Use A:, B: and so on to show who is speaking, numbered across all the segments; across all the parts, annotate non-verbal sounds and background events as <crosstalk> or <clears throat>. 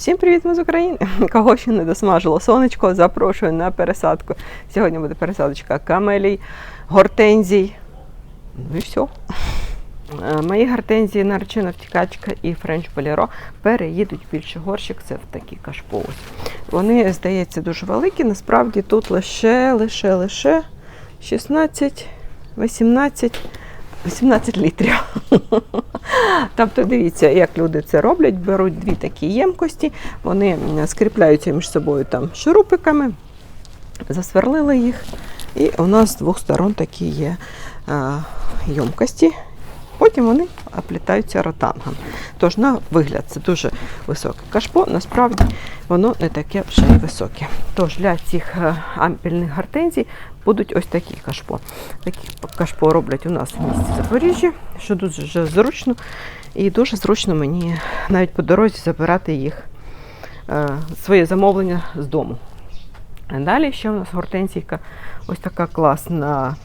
A: Всім привіт, ми з України! <laughs> Кого ще не досмажило сонечко, запрошую на пересадку. Сьогодні буде пересадочка камелій, гортензій. Ну і все. Мої гортензії, наречена втікачка і френч боліро переїдуть в більший горщик, це в такі кашпо. Вони, здається, дуже великі. Насправді тут лише, лише, лише 16, 18, 18 літрів. Тобто дивіться, як люди це роблять, беруть дві такі ємкості, вони скріпляються між собою там шурупиками, засверлили їх, і у нас з двох сторон такі є а, ємкості. Потім вони оплітаються ротангом. Тож, на вигляд, це дуже високе кашпо, насправді воно не таке вже й високе. Тож для цих е, ампільних гортензій будуть ось такі кашпо. Такі кашпо роблять у нас в місті Запоріжжя, що дуже зручно. І дуже зручно мені навіть по дорозі забирати їх е, своє замовлення з дому. Далі ще у нас гортензійка ось така класна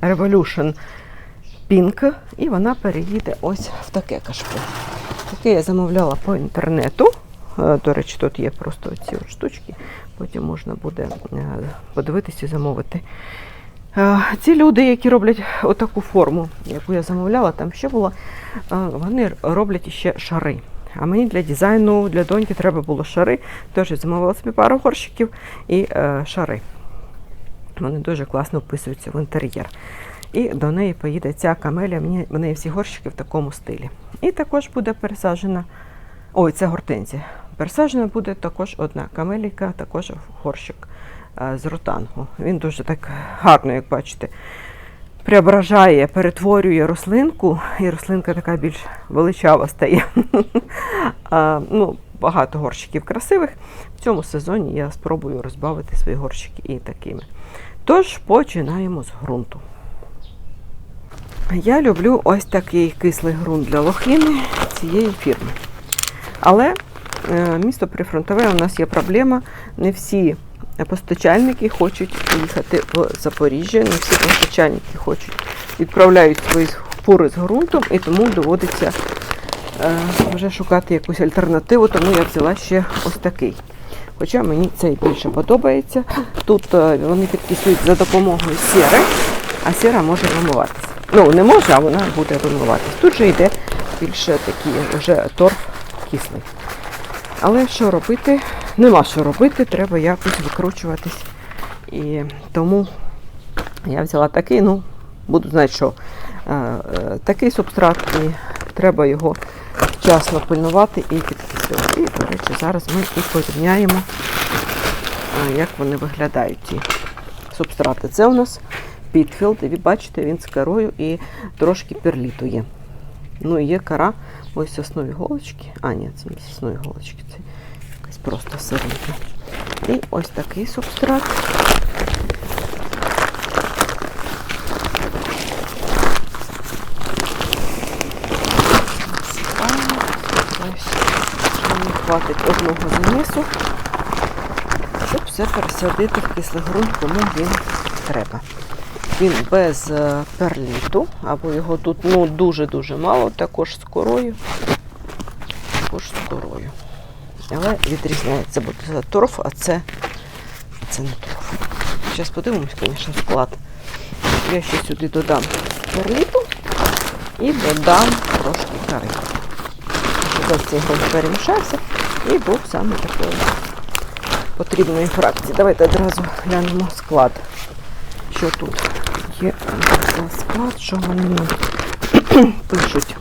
A: Revolution Pink, і вона переїде ось в таке кашпо. Таке я замовляла по інтернету. Е, До речі, тут є просто ці штучки, потім можна буде е, подивитися і замовити. Е, Ці люди, які роблять отаку форму, яку я замовляла, там ще було, вони роблять ще шари. А мені для дизайну, для доньки треба було шари. Тож я замовила собі пару горщиків і шари. Вони дуже класно вписуються в інтер'єр. І до неї поїде ця камелія, в неї всі горщики в такому стилі. І також буде пересаджена, ой, це гортензія. Пересаджена буде також одна камеліка, також горщик е, з ротангу. Він дуже так гарно, як бачите, преображає, перетворює рослинку, і рослинка така більш величава стає. <laughs> Ну, багато горщиків красивих. В цьому сезоні я спробую розбавити свої горщики і такими. Тож починаємо з ґрунту. Я люблю ось такий кислий ґрунт для лохини цієї фірми. Але е, місто прифронтове у нас є проблема. Не всі постачальники хочуть їхати в Запоріжжя, не всі постачальники хочуть відправляють свої фури з ґрунтом, і тому доводиться е, вже шукати якусь альтернативу, тому я взяла ще ось такий. Хоча мені цей більше подобається. Тут е, вони підкислюють за допомогою сіри, а сіра може вимиватися. Ну, не може, а вона буде вимиватись. Тут же йде більше такий вже торф кислий. Але що робити? Нема що робити, треба якось викручуватись. І тому я взяла такий, ну, буду знати, що е, е, такий субстрат, і треба його вчасно пильнувати і підкислювати. І, до речі, зараз ми і порівняємо, е, як вони виглядають, ці субстрати. Це у нас Pitfield, і ви бачите, він з корою і трошки перлітує. Ну і є кора, ось соснові голочки. А, ні, це не соснові голочки, це якась просто сиренька. І ось такий субстрат. Хватить одного замісу, щоб все пересадити в кислий ґрунт, кому він треба. Він без е, перліту, або його тут ну, дуже-дуже мало, також з корою. Також з корою. Але відрізняється, бо це торф, а це, це не торф. Зараз подивимось, звісно, склад. Я ще сюди додам перліту і додам трошки кори. Щоб цей ґрунт перемішався і був саме такої потрібної фракції. Давайте одразу глянемо склад. Що тут є за склад, що вони <clears throat> пишуть.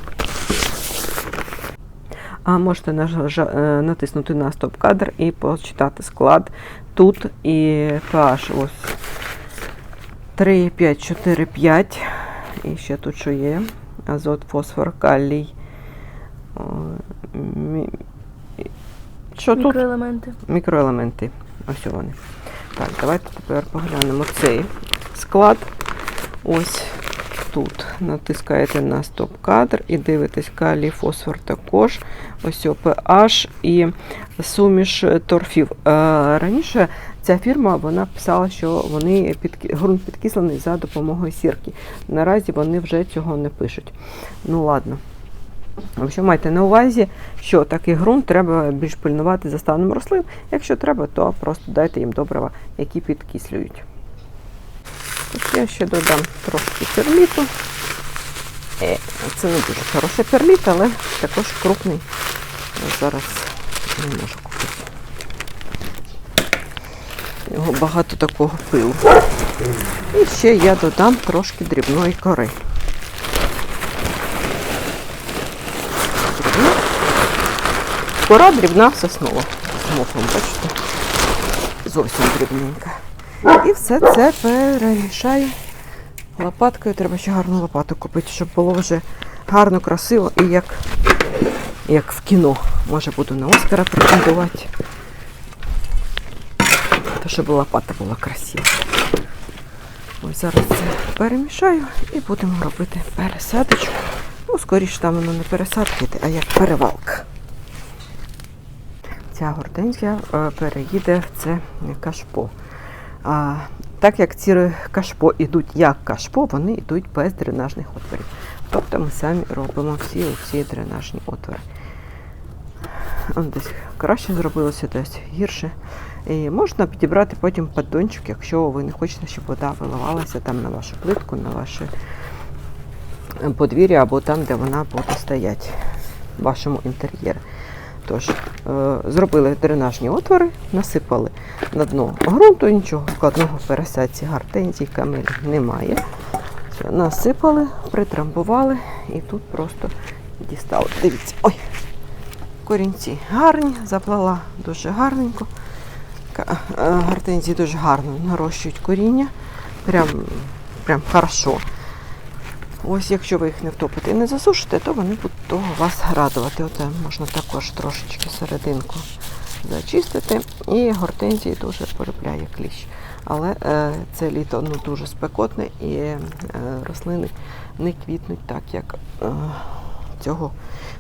A: А можете е, натиснути на стоп-кадр і почитати склад. Тут і pH ось 3, 5, 4, 5. І ще тут що є? Азот, фосфор, калій. Що тут?
B: Мікроелементи.
A: мікроелементи. Ось вони. Так, давайте тепер поглянемо цей склад. Ось тут натискаєте на стоп-кадр і дивитесь калій, фосфор також. Ось о pH і суміш торфів. Е, Раніше ця фірма вона писала, що вони під, ґрунт підкислений за допомогою сірки. Наразі вони вже цього не пишуть. Ну ладно. Общем, майте на увазі, що такий ґрунт треба більш пильнувати за станом рослин. Якщо треба, то просто дайте їм добрива, які підкислюють. Я ще додам трошки перліту. Е, Це не дуже хороший перліт, але також крупний. Зараз не можу купити. У нього багато такого пилу. І ще я додам трошки дрібної кори. Кора дрібна соснова. Мохом, бачите? Зовсім дрібненька. І все це перемішаю лопаткою. Треба ще гарну лопату купити, щоб було вже гарно, красиво і як, як в кіно. Може буду на Оскара претендувати. То щоб лопата була красива. Ось зараз це перемішаю і будемо робити пересадочку. Ну, скоріше там воно не пересадки, а як перевалка. Ця гортензія е, переїде в це кашпо. А, так як ці кашпо йдуть як кашпо, вони йдуть без дренажних отворів. Тобто ми самі робимо всі ці дренажні отвори. Десь краще зробилося, десь гірше. І можна підібрати потім поддончик, якщо ви не хочете, щоб вода виливалася там на вашу плитку, на ваше подвір'я або там, де вона буде стояти в вашому інтер'єрі. Тож, е, зробили дренажні отвори, насипали на дно ґрунту, нічого складного в пересадці гортензій, камель немає. Насипали, притрамбували і тут просто дістали. Дивіться, ой, корінці гарні, заплала дуже гарненько. Е, дуже гарно нарощують коріння. Прям, прям хорошо. Ось якщо ви їх не втопите і не засушите, то вони будуть того вас радувати. Оце можна також трошечки серединку зачистити. І гортензії дуже полюбляє кліщ. Але е, це літо ну, дуже спекотне і е, рослини не квітнуть так, як е, цього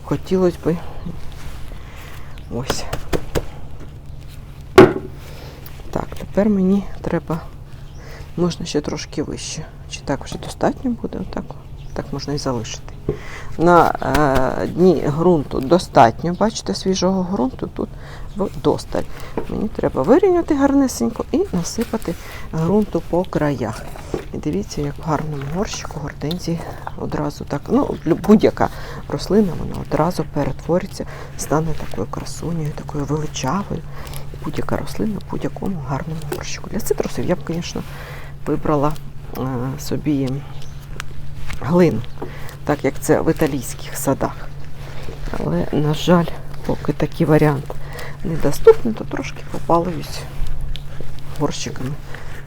A: хотілося би. Ось. Так, тепер мені треба, можна ще трошки вище. Чи так вже достатньо буде? Отак, так можна і залишити. На е, дні ґрунту достатньо, бачите, свіжого ґрунту тут вдосталь. Мені треба вирівняти гарнесенько і насипати ґрунту по краях. І дивіться, як в гарному горщику гортензії одразу так, ну, будь-яка рослина, вона одразу перетвориться, стане такою красунею, такою величавою. Будь-яка рослина в будь-якому гарному горщику. Для цитрусів я б, звісно, вибрала е, собі глину, так як це в італійських садах. Але, на жаль, поки такий варіант недоступний, то трошки побалуюсь горщиками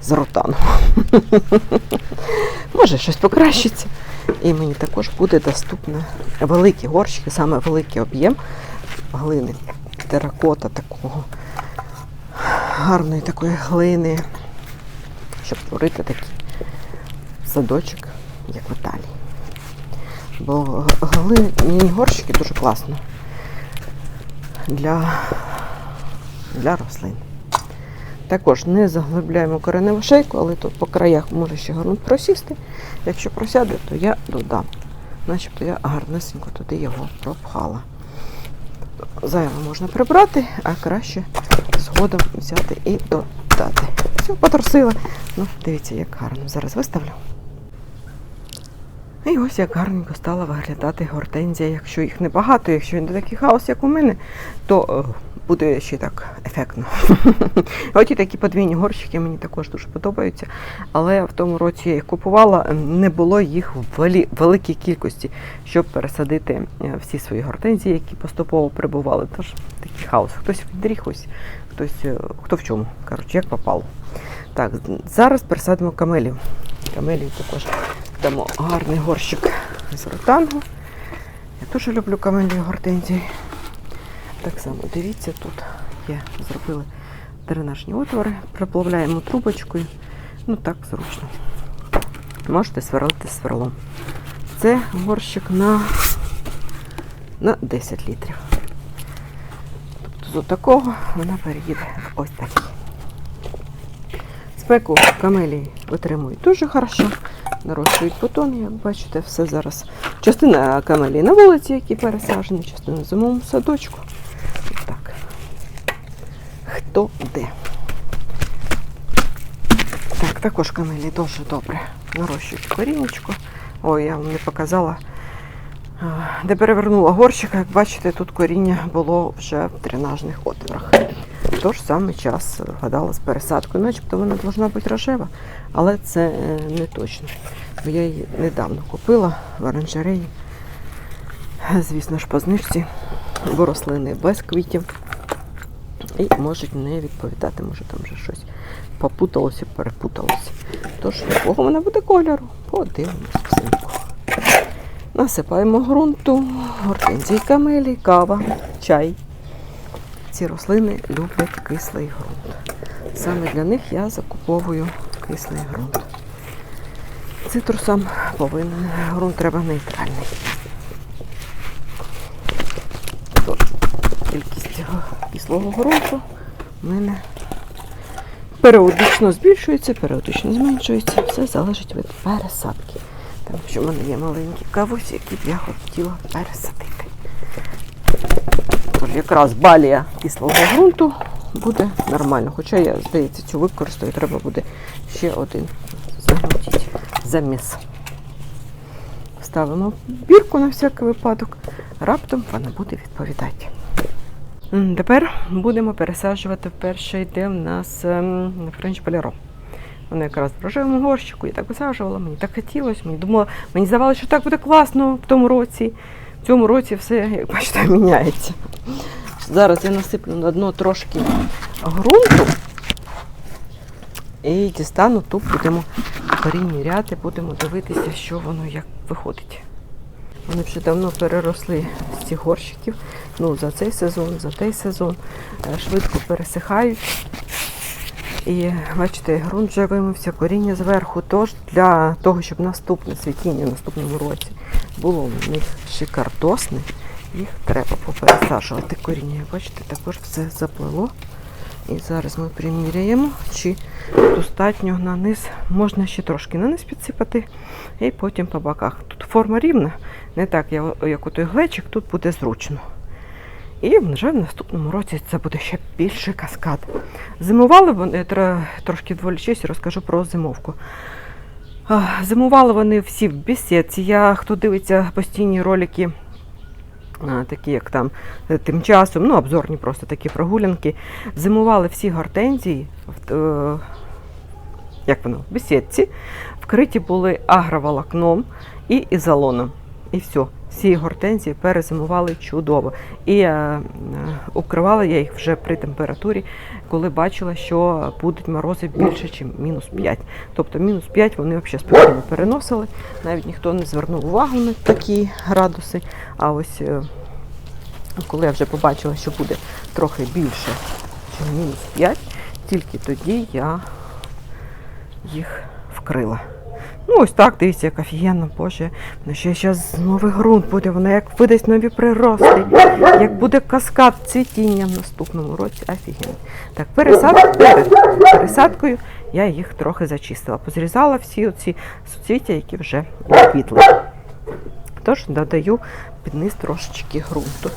A: з ротану. <laughs> Може, щось покращиться. І мені також буде доступно великі горщики, саме великий об'єм глини, теракота такого, гарної такої глини, щоб творити такий садочок, як в Італії. Бо глиняні горщики дуже класно для, для рослин. Також не заглибляємо кореневу шейку, але тут по краях може ще гарно просісти. Якщо просяде, то я додам. Начебто я гарнесенько туди його пропхала. Зайве можна прибрати, а краще згодом взяти і додати. Все, потрусила. Ну, дивіться, як гарно. Зараз виставлю. І ось як гарненько стала виглядати гортензія. Якщо їх небагато, якщо він не такий хаос, як у мене, то е, буде ще так ефектно. <laughs> Оті такі подвійні горщики мені також дуже подобаються. Але в тому році я їх купувала, не було їх в великій кількості, щоб пересадити е, всі свої гортензії, які поступово прибували. Тож такий хаос. Хтось відріг ось, хтось е, хто в чому. Коротше, як попало. Так, зараз пересадимо камелів. Камелів також дамо гарний горщик з ротангу. Я дуже люблю камелі гортензії. Так само, дивіться, тут є, зробили дренажні отвори, проплавляємо трубочкою. Ну так зручно. Можете сверлити сверлом. Це горщик на, на 10 літрів. Тобто з такого вона переїде ось такий. Спеку камелії витримують дуже хорошо, нарощують бутони, як бачите, все зараз Частина камелій на вулиці, які пересаджені, частина зимовому садочку. Так. Хто де? Так, також камелі дуже добре нарощують корінечко. Ой, я вам не показала. Де перевернула горщика, як бачите, тут коріння було вже в дренажних отворах. Тож саме час вгадала з пересадкою, начебто вона повинна бути рожева, але це е, не точно. Бо я її недавно купила в оранжереї. Звісно ж, по знижці, бо рослини без квітів. І можуть не відповідати, може там вже щось попуталося, перепуталося. Тож, якого вона буде кольору? Подивимось взимку. Насипаємо ґрунту, гортензії камелі, кава, чай. Ці рослини люблять кислий ґрунт. Саме для них я закуповую кислий ґрунт. Цитрусам повинен ґрунт треба нейтральний. Тож, кількість кислого ґрунту в мене періодично збільшується, періодично зменшується. Все залежить від пересадки. Тому що в мене є маленькі кавусі, які б я хотіла пересадити. Якраз балія кислого ґрунту буде нормально. Хоча я, здається, цю використаю, треба буде ще один загнутіть заміс. Ставимо бірку на всякий випадок, раптом вона буде відповідати. Тепер будемо пересаджувати вперше йде в нас ем, френч поляро. Вона якраз в рожевому горщику, я так висаджувала, мені так хотілося, мені думала, мені здавалося, що так буде класно в тому році. В цьому році все, як бачите, міняється. Зараз я насиплю на дно трошки ґрунту і дістану тут, будемо переміряти, будемо дивитися, що воно як виходить. Вони вже давно переросли з цих горщиків. Ну, за цей сезон, за той сезон. Е, Швидко пересихають. І бачите, ґрунт вже вимився, коріння зверху. Тож для того, щоб наступне цвітіння в наступному році було в них шикардосне, їх треба попересаджувати коріння. Бачите, також все заплило. І зараз ми приміряємо, чи достатньо на низ. Можна ще трошки на низ підсипати, і потім по боках. Тут форма рівна, не так, як у той глечик, тут буде зручно. І вже в наступному році це буде ще більший каскад. Зимували вони тро- трошки відволічусь, розкажу про зимовку. Зимували вони всі в бесідці. Я хто дивиться постійні ролики, такі як там е, тим часом, ну обзорні просто такі прогулянки. Зимували всі гортензії, е, як воно, в бесідці, вкриті були агроволокном і ізолоном. І все. Всі гортензії перезимували чудово. І е, укривала я їх вже при температурі, коли бачила, що будуть морози більше, ніж мінус 5. Тобто мінус 5 вони взагалі спокійно переносили. Навіть ніхто не звернув увагу на такі градуси. А ось е, коли я вже побачила, що буде трохи більше, ніж мінус 5, тільки тоді я їх вкрила. Ну, ось так, дивіться, як офігенно, боже. Ну, ще зараз новий ґрунт буде, вона як видасть нові прирости, як буде каскад цвітіння в наступному році, офігенно. Так, пересадку, пересадкою я їх трохи зачистила. Позрізала всі оці суцвіття, які вже квітли. Тож додаю під низ трошечки ґрунту.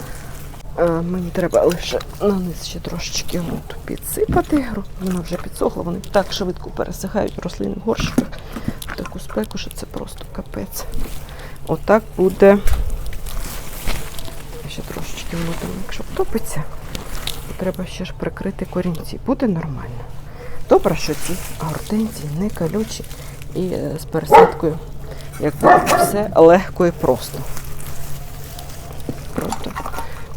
A: Е, Мені треба лише на низ ще трошечки ґрунту підсипати. Воно вже підсохло, вони так швидко пересихають рослини в горщиках. Таку спеку, що це просто капець. Отак буде. Ще трошечки воно якщо втопиться, то треба ще ж прикрити корінці. Буде нормально. Добре, що ці гортензії не колючі і е, з пересадкою якби все легко і просто. Просто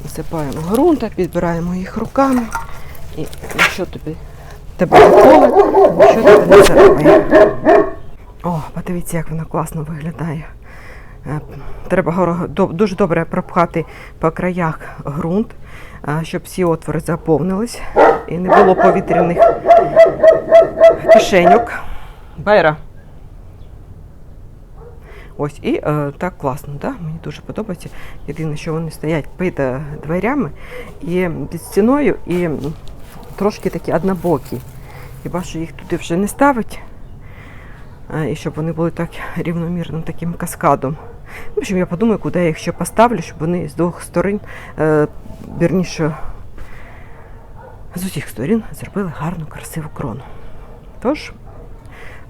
A: насипаємо ґрунта, підбираємо їх руками. І якщо тобі тебе ніколи, що тебе не зарве. О, подивіться, як вона класно виглядає. Е, Треба дуже добре пропхати по краях ґрунт, е, щоб всі отвори заповнились і не було повітряних кишеньок. Байра. Ось і е, так класно, да? мені дуже подобається. Єдине, що вони стоять під е, дверями і під стіною, і трошки такі однобокі. Хіба що їх туди вже не ставить, і щоб вони були так рівномірним таким каскадом. В общем, я подумаю, куди я їх ще поставлю, щоб вони з двох сторон, е, вірніше, з усіх сторін зробили гарну, красиву крону. Тож,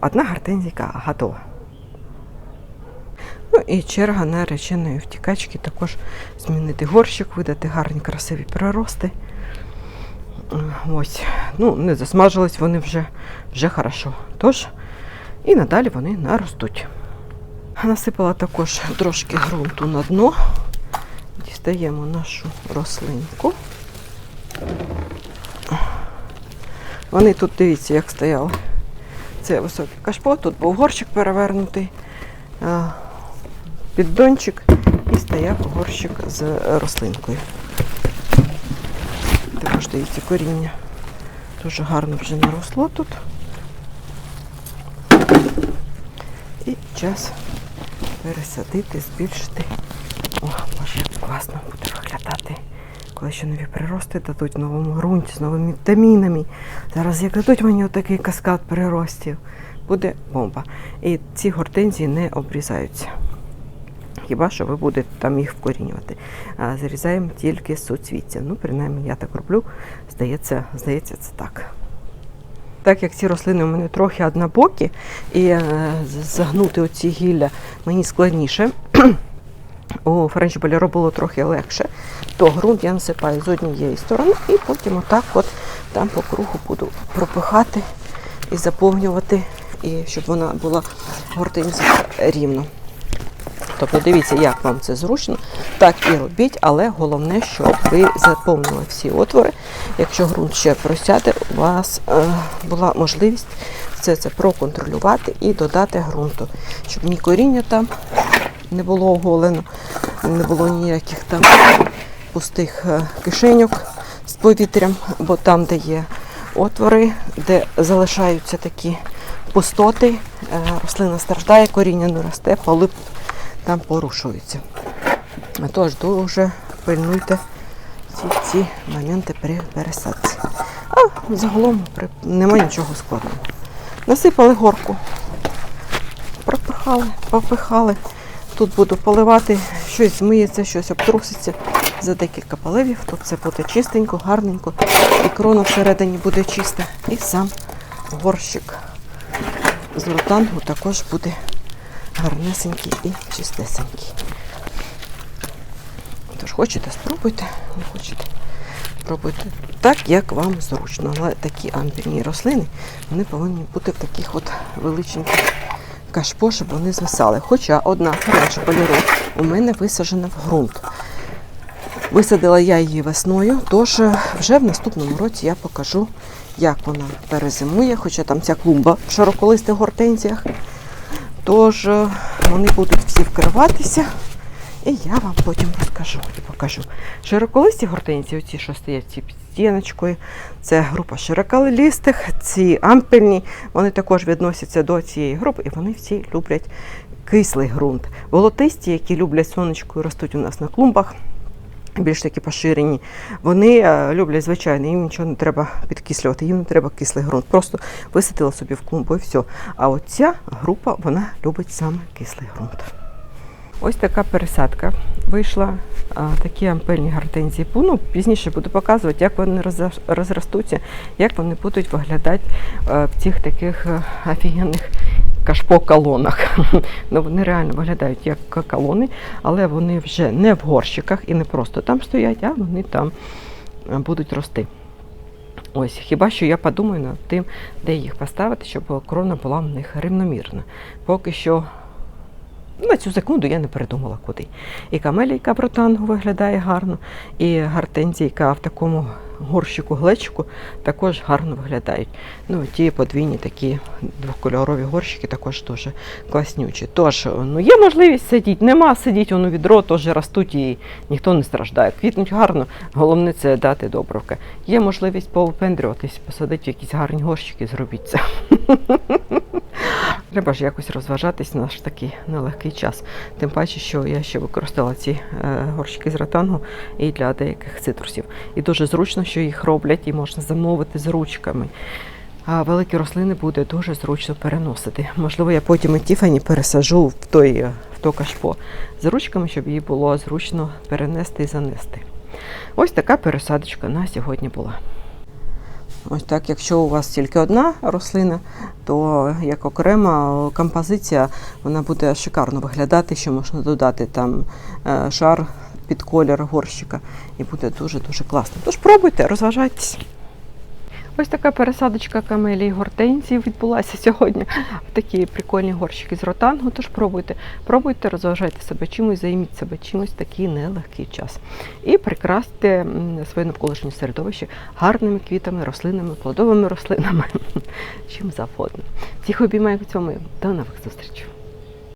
A: одна гортензійка готова. Ну і черга нареченої втікачки також змінити горщик, видати гарні красиві прирости. Е, Ось. Ну, не засмажились вони вже, вже хорошо. Тож, і надалі вони наростуть. Насипала також трошки ґрунту на дно. Дістаємо нашу рослинку. Вони тут, дивіться, як стояли. Це високий кашпо, тут був горщик перевернутий, піддончик і стояв горщик з рослинкою. Також дивіться, коріння дуже гарно вже наросло тут. І час пересадити, збільшити. О, боже, як класно буде виглядати. Коли ще нові прирости дадуть в новому ґрунті з новими вітамінами. Зараз як дадуть мені отакий каскад приростів, буде бомба. І ці гортензії не обрізаються. Хіба що ви будете там їх вкорінювати. А зарізаємо тільки суцвіття. Ну, принаймні, я так роблю. Здається, здається, це так. Так як ці рослини у мене трохи однобокі, і е, загнути оці гілля мені складніше. <clears throat> У Френч Боліро було трохи легше, то ґрунт я насипаю з однієї сторони і потім отак от там по кругу буду пропихати і заповнювати, і щоб вона була гортензія рівно. Тобто дивіться, як вам це зручно, так і робіть, але головне, щоб ви заповнили всі отвори. Якщо ґрунт ще просяде, у вас е, була можливість все це проконтролювати і додати ґрунту, щоб ні коріння там не було оголено, не було ніяких там пустих е, кишеньок з повітрям, бо там, де є отвори, де залишаються такі пустоти, е, рослина страждає, коріння не росте, полип там порушується. Тож дуже пильнуйте ці, ці моменти при пересадці. А загалом немає нічого складного. Насипали горку, пропихали, попихали. Тут буду поливати, щось змиється, щось обтруситься за декілька поливів. Тут все буде чистенько, гарненько. І крона всередині буде чиста. І сам горщик з ротангу також буде гарнесенький і чистесенький. Тож хочете, спробуйте, не хочете. Пробуйте так, як вам зручно. Але такі ампільні рослини вони повинні бути в таких от величеньких кашпо, щоб вони звисали. Хоча одна хороша поліру у мене висаджена в ґрунт. Висадила я її весною, тож е, вже в наступному році я покажу, як вона перезимує, хоча там ця клумба в широколистих гортензіях. Тож е, вони будуть всі вкриватися. І я вам потім розкажу і покажу. Широколисті гортинці, оці, що стоять ці під стіночкою, це група широколистих, ці ампельні, вони також відносяться до цієї групи, і вони всі люблять кислий ґрунт. Волотисті, які люблять сонечко і ростуть у нас на клумбах, більш такі поширені, вони е, люблять звичайно, їм нічого не треба підкислювати, їм не треба кислий ґрунт. Просто висадила собі в клумбу і все. А от ця група вона любить саме кислий ґрунт. Ось така пересадка вийшла. А, такі ампельні гортензії. Ну, пізніше буду показувати, як вони розростуться, як вони будуть виглядати е, в цих таких е, офігенних кашпо-колонах. <laughs> ну, вони реально виглядають як колони, але вони вже не в горщиках і не просто там стоять, а вони там е, будуть рости. Ось, хіба що я подумаю над тим, де їх поставити, щоб крона була в них рівномірна. Поки що на цю секунду я не передумала куди. І камелійка протангу виглядає гарно, і гортензійка в такому горщику глечику також гарно виглядають. Ну, ті подвійні такі двокольорові горщики також дуже класнючі. Тож, ну є можливість сидіти, нема сидіть, воно відро теж ростуть і ніхто не страждає. Квітнуть гарно, головне це дати добровки. Є можливість повипендрюватись, посадити якісь гарні горщики, зробіть це. <laughs> Треба ж якось розважатись наш такий нелегкий час. Тим паче, що я ще використала ці е, горщики з ротангу і для деяких цитрусів. І дуже зручно, що їх роблять і можна замовити з ручками. а великі рослини буде дуже зручно переносити. Можливо, я потім і Тіфані пересажу в той е, в то кашпо з ручками, щоб її було зручно перенести і занести. Ось така пересадочка на сьогодні була. Ось так, якщо у вас тільки одна рослина, то як окрема композиція вона буде шикарно виглядати, що можна додати там е, шар під колір горщика і буде дуже-дуже класно. Тож пробуйте, розважайтесь. Ось така пересадочка камелії гортензії відбулася сьогодні в такі прикольні горщики з ротангу. Тож пробуйте, пробуйте, розважайте себе чимось, займіть себе чимось в такий нелегкий час. І прикрасьте своє навколишнє середовище гарними квітами, рослинами, плодовими рослинами, <laughs> чим завгодно. Всіх обіймаю в цьому. До нових зустрічей.